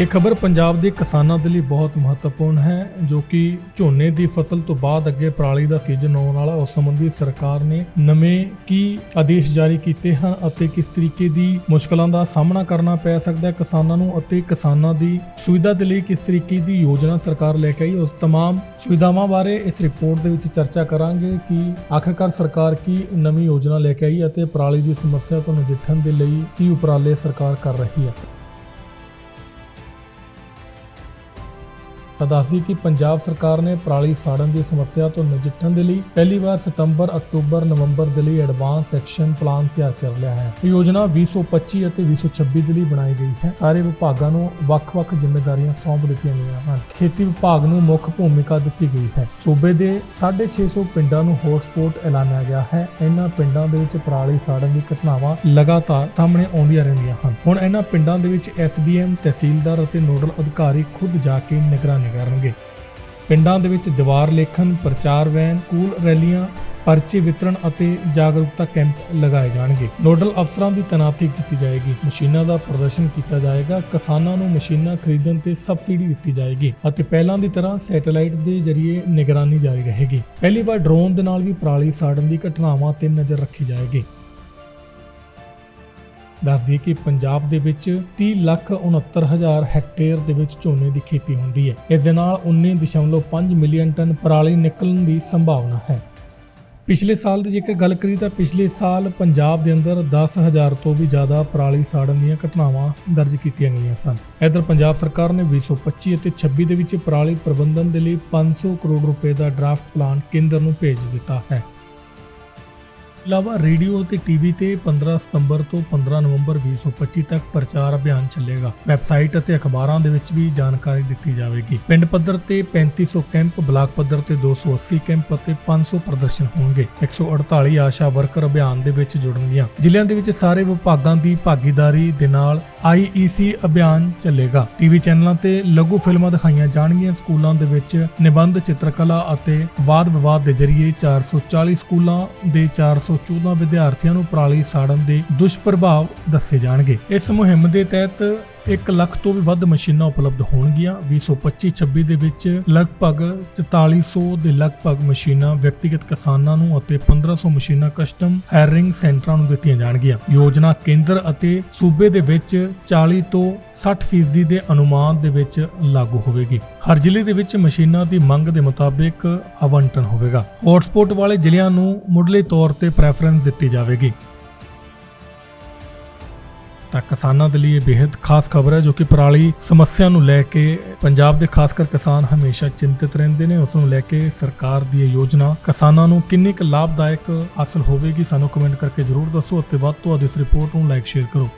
ਇਹ ਖਬਰ ਪੰਜਾਬ ਦੇ ਕਿਸਾਨਾਂ ਦੇ ਲਈ ਬਹੁਤ ਮਹੱਤਵਪੂਰਨ ਹੈ ਜੋ ਕਿ ਝੋਨੇ ਦੀ ਫਸਲ ਤੋਂ ਬਾਅਦ ਅੱਗੇ ਪਰਾਲੀ ਦਾ ਸੀਜ਼ਨ ਆਉਣ ਵਾਲਾ ਉਸ ਸੰਬੰਧੀ ਸਰਕਾਰ ਨੇ ਨਵੇਂ ਕੀ ਆਦੇਸ਼ ਜਾਰੀ ਕੀਤੇ ਹਨ ਅਤੇ ਕਿਸ ਤਰੀਕੇ ਦੀ ਮੁਸ਼ਕਲਾਂ ਦਾ ਸਾਹਮਣਾ ਕਰਨਾ ਪੈ ਸਕਦਾ ਹੈ ਕਿਸਾਨਾਂ ਨੂੰ ਅਤੇ ਕਿਸਾਨਾਂ ਦੀ ਸੁਵਿਧਾ ਦੇ ਲਈ ਕਿਸ ਤਰੀਕੇ ਦੀ ਯੋਜਨਾ ਸਰਕਾਰ ਲੈ ਕੇ ਆਈ ਉਸ तमाम ਸੁਵਿਧਾਵਾਂ ਬਾਰੇ ਇਸ ਰਿਪੋਰਟ ਦੇ ਵਿੱਚ ਚਰਚਾ ਕਰਾਂਗੇ ਕਿ ਆਖਰਕਾਰ ਸਰਕਾਰ ਕੀ ਨਵੀਂ ਯੋਜਨਾ ਲੈ ਕੇ ਆਈ ਅਤੇ ਪਰਾਲੀ ਦੀ ਸਮੱਸਿਆ ਤੋਂ ਨਜਿੱਠਣ ਦੇ ਲਈ ਕੀ ਉਪਰਾਲੇ ਸਰਕਾਰ ਕਰ ਰਹੀ ਹੈ ਤਾਂ ਦੱਸਦੀ ਕਿ ਪੰਜਾਬ ਸਰਕਾਰ ਨੇ ਪਰਾਲੀ ਸਾੜਨ ਦੀ ਸਮੱਸਿਆ ਤੋਂ ਨਜਿੱਠਣ ਦੇ ਲਈ ਪਹਿਲੀ ਵਾਰ ਸਤੰਬਰ, ਅਕਤੂਬਰ, ਨਵੰਬਰ ਦੇ ਲਈ ਐਡਵਾਂਸ ਐਕਸ਼ਨ ਪਲਾਨ ਤਿਆਰ ਕਰ ਲਿਆ ਹੈ। ਇਹ ਯੋਜਨਾ 2025 ਅਤੇ 2026 ਦੇ ਲਈ ਬਣਾਈ ਗਈ ਹੈ। ਸਾਰੇ ਵਿਭਾਗਾਂ ਨੂੰ ਵੱਖ-ਵੱਖ ਜ਼ਿੰਮੇਵਾਰੀਆਂ ਸੌਂਪ ਦਿੱਤੀਆਂ ਗਈਆਂ ਹਨ। ਖੇਤੀ ਵਿਭਾਗ ਨੂੰ ਮੁੱਖ ਭੂਮਿਕਾ ਦਿੱਤੀ ਗਈ ਹੈ। ਸੂਬੇ ਦੇ 650 ਪਿੰਡਾਂ ਨੂੰ ਹੌਟਸਪੌਟ ਐਲਾਨਿਆ ਗਿਆ ਹੈ। ਇਹਨਾਂ ਪਿੰਡਾਂ ਦੇ ਵਿੱਚ ਪਰਾਲੀ ਸਾੜਨ ਦੀ ਘਟਨਾਵਾਂ ਲਗਾਤਾਰ ਸਾਹਮਣੇ ਆਉਂਦੀਆਂ ਰਹਿੰਦੀਆਂ ਹਨ। ਹੁਣ ਇਹਨਾਂ ਪਿੰਡਾਂ ਦੇ ਵਿੱਚ ਐਸਡੀਐਮ, ਤਹਿਸੀਲਦਾਰ ਅਤੇ ਨੋਡਲ ਅਧਿਕਾਰੀ ਖੁਦ ਜਾ ਕੇ ਨਿਗਰਾਨੀ ਕਰਨਗੇ। ਪਿੰਡਾਂ ਦੇ ਵਿੱਚ ਦੀਵਾਰ ਲੇਖਨ ਪ੍ਰਚਾਰ ਵੈਨ ਕੂਲ ਰੈਲੀਆਂ, ਪਰਚੇ ਵਿਤਰਣ ਅਤੇ ਜਾਗਰੂਕਤਾ ਕੈਂਪ ਲਗਾਏ ਜਾਣਗੇ। ਨੋਡਲ ਅਫਸਰਾਂ ਦੀ ਤੈਨਾਤੀ ਕੀਤੀ ਜਾਏਗੀ। ਮਸ਼ੀਨਾਂ ਦਾ ਪ੍ਰਦਰਸ਼ਨ ਕੀਤਾ ਜਾਏਗਾ। ਕਿਸਾਨਾਂ ਨੂੰ ਮਸ਼ੀਨਾਂ ਖਰੀਦਣ ਤੇ ਸਬਸਿਡੀ ਦਿੱਤੀ ਜਾਏਗੀ ਅਤੇ ਪਹਿਲਾਂ ਦੀ ਤਰ੍ਹਾਂ ਸੈਟੇਲਾਈਟ ਦੇ ਜ਼ਰੀਏ ਨਿਗਰਾਨੀ ਜਾਰੀ ਰਹੇਗੀ। ਪਹਿਲੀ ਵਾਰ ਡਰੋਨ ਦੇ ਨਾਲ ਵੀ ਪਰਾਲੀ ਸਾੜਨ ਦੀ ਘਟਨਾਵਾਂ ਤੇ ਨਜ਼ਰ ਰੱਖੀ ਜਾਏਗੀ। ਦੱਸ ਦਈਏ ਕਿ ਪੰਜਾਬ ਦੇ ਵਿੱਚ 30 ਲੱਖ 69 ਹਜ਼ਾਰ ਹੈਕਟੇਅਰ ਦੇ ਵਿੱਚ ਝੋਨੇ ਦੀ ਖੇਤੀ ਹੁੰਦੀ ਹੈ। ਇਸ ਦੇ ਨਾਲ 19.5 ਮਿਲੀਅਨ ਟਨ ਪਰਾਲੀ ਨਿਕਲਣ ਦੀ ਸੰਭਾਵਨਾ ਹੈ। ਪਿਛਲੇ ਸਾਲ ਦੀ ਜੇਕਰ ਗੱਲ ਕਰੀ ਤਾਂ ਪਿਛਲੇ ਸਾਲ ਪੰਜਾਬ ਦੇ ਅੰਦਰ 10000 ਤੋਂ ਵੀ ਜ਼ਿਆਦਾ ਪਰਾਲੀ ਸਾੜਨ ਦੀਆਂ ਘਟਨਾਵਾਂ ਦਰਜ ਕੀਤੀਆਂ ਗਈਆਂ ਸਨ। ਇਧਰ ਪੰਜਾਬ ਸਰਕਾਰ ਨੇ 2025 ਅਤੇ 26 ਦੇ ਵਿੱਚ ਪਰਾਲੀ ਪ੍ਰਬੰਧਨ ਦੇ ਲਈ 500 ਕਰੋੜ ਰੁਪਏ ਦਾ ਡਰਾਫਟ ਪਲਾਨ ਕੇਂਦਰ ਨੂੰ ਭੇਜ ਦਿੱਤਾ ਹੈ। ਇਲਾਵਾ ਰੇਡੀਓ ਅਤੇ ਟੀਵੀ ਤੇ 15 ਸਤੰਬਰ ਤੋਂ 15 ਨਵੰਬਰ 2025 ਤੱਕ ਪ੍ਰਚਾਰ ਅਭਿਆਨ ਚੱਲੇਗਾ। ਵੈਬਸਾਈਟ ਅਤੇ ਅਖਬਾਰਾਂ ਦੇ ਵਿੱਚ ਵੀ ਜਾਣਕਾਰੀ ਦਿੱਤੀ ਜਾਵੇਗੀ। ਪਿੰਡ ਪੱਧਰ ਤੇ 3500 ਕੈਂਪ, ਬਲਾਕ ਪੱਧਰ ਤੇ 280 ਕੈਂਪ ਅਤੇ 500 ਪ੍ਰਦਰਸ਼ਨ ਹੋਣਗੇ। 148 ਆਸ਼ਾ ਵਰਕਰ ਅਭਿਆਨ ਦੇ ਵਿੱਚ ਜੁੜਨਗੀਆਂ। ਜ਼ਿਲ੍ਹਿਆਂ ਦੇ ਵਿੱਚ ਸਾਰੇ ਵਿਭਾਗਾਂ ਦੀ ਭਾਗੀਦਾਰੀ ਦੇ ਨਾਲ ਆਈਈਸੀ ਅਭਿਆਨ ਚੱਲੇਗਾ। ਟੀਵੀ ਚੈਨਲਾਂ ਤੇ ਲਘੂ ਫਿਲਮਾਂ ਦਿਖਾਈਆਂ ਜਾਣਗੀਆਂ। ਸਕੂਲਾਂ ਦੇ ਵਿੱਚ ਨਿਬੰਧ, ਚਿੱਤਰਕਲਾ ਅਤੇ ਵਾਦ ਵਿਵਾਦ ਦੇ ਜ਼ਰੀਏ 440 ਸਕੂਲਾਂ ਦੇ 414 ਵਿਦਿਆਰਥੀਆਂ ਨੂੰ ਪਰਾਲੀ ਸਾੜਨ ਦੇ ਦੁਸ਼ਪ੍ਰਭਾਵ ਦੱਸੇ ਜਾਣਗੇ। ਇਸ ਮੁਹਿੰਮ ਦੇ ਤਹਿਤ 1 ਲੱਖ ਤੋਂ ਵੀ ਵੱਧ ਮਸ਼ੀਨਾਂ ਉਪਲਬਧ ਹੋਣਗੀਆਂ। 2025-26 ਦੇ ਵਿੱਚ ਲਗਭਗ 4400 ਦੇ ਲਗਭਗ ਮਸ਼ੀਨਾਂ ਵਿਅਕਤੀਗਤ ਕਿਸਾਨਾਂ ਨੂੰ ਅਤੇ 1500 ਮਸ਼ੀਨਾਂ ਕਸਟਮ ਹਾਇਰਿੰਗ ਸੈਂਟਰਾਂ ਨੂੰ ਦਿੱਤੀਆਂ ਜਾਣਗੀਆਂ। ਯੋਜਨਾ ਕੇਂਦਰ ਅਤੇ ਸੂਬੇ ਦੇ ਵਿੱਚ 40 ਤੋਂ 60 ਫੀਸਦੀ ਦੇ ਅਨੁਮਾਨ ਦੇ ਵਿੱਚ ਲਾਗੂ ਹੋਵੇਗੀ। ਹਰ ਜ਼ਿਲ੍ਹੇ ਦੇ ਵਿੱਚ ਮਸ਼ੀਨਾਂ ਦੀ ਮੰਗ ਦੇ ਮੁਤਾਬਿਕ ਆਵੰਟਨ ਹੋਵੇਗਾ। ਹੌਟਸਪੌਟ ਵਾਲੇ ਜ਼ਿਲ੍ਹਿਆਂ ਨੂੰ ਮੁੱਢਲੇ ਤੌਰ ਤੇ ਪ੍ਰੈਫਰੈਂਸ ਦਿੱਤੀ ਜਾਵੇਗੀ। ਤਾਂ ਕਿਸਾਨਾਂ ਦੇ ਲਈ ਇਹ ਬੇहद ਖਾਸ ਖਬਰ ਹੈ ਜੋ ਕਿ ਪਰਾਲੀ ਸਮੱਸਿਆ ਨੂੰ ਲੈ ਕੇ ਪੰਜਾਬ ਦੇ ਖਾਸ ਕਰ ਕਿਸਾਨ ਹਮੇਸ਼ਾ ਚਿੰਤਿਤ ਰਹਿੰਦੇ ਨੇ, ਉਸ ਨੂੰ ਲੈ ਕੇ ਸਰਕਾਰ ਦੀ ਇਹ ਯੋਜਨਾ ਕਿਸਾਨਾਂ ਨੂੰ ਕਿੰਨੀ ਕੁ ਲਾਭਦਾਇਕ ਹਾਸਲ ਹੋਵੇਗੀ ਸਾਨੂੰ ਕਮੈਂਟ ਕਰਕੇ ਜਰੂਰ ਦੱਸੋ ਅਤੇ ਵੱਧ ਤੋਂ ਵੱਧ ਇਸ ਰਿਪੋਰਟ ਨੂੰ ਲਾਈਕ ਸ਼ੇਅਰ ਕਰੋ।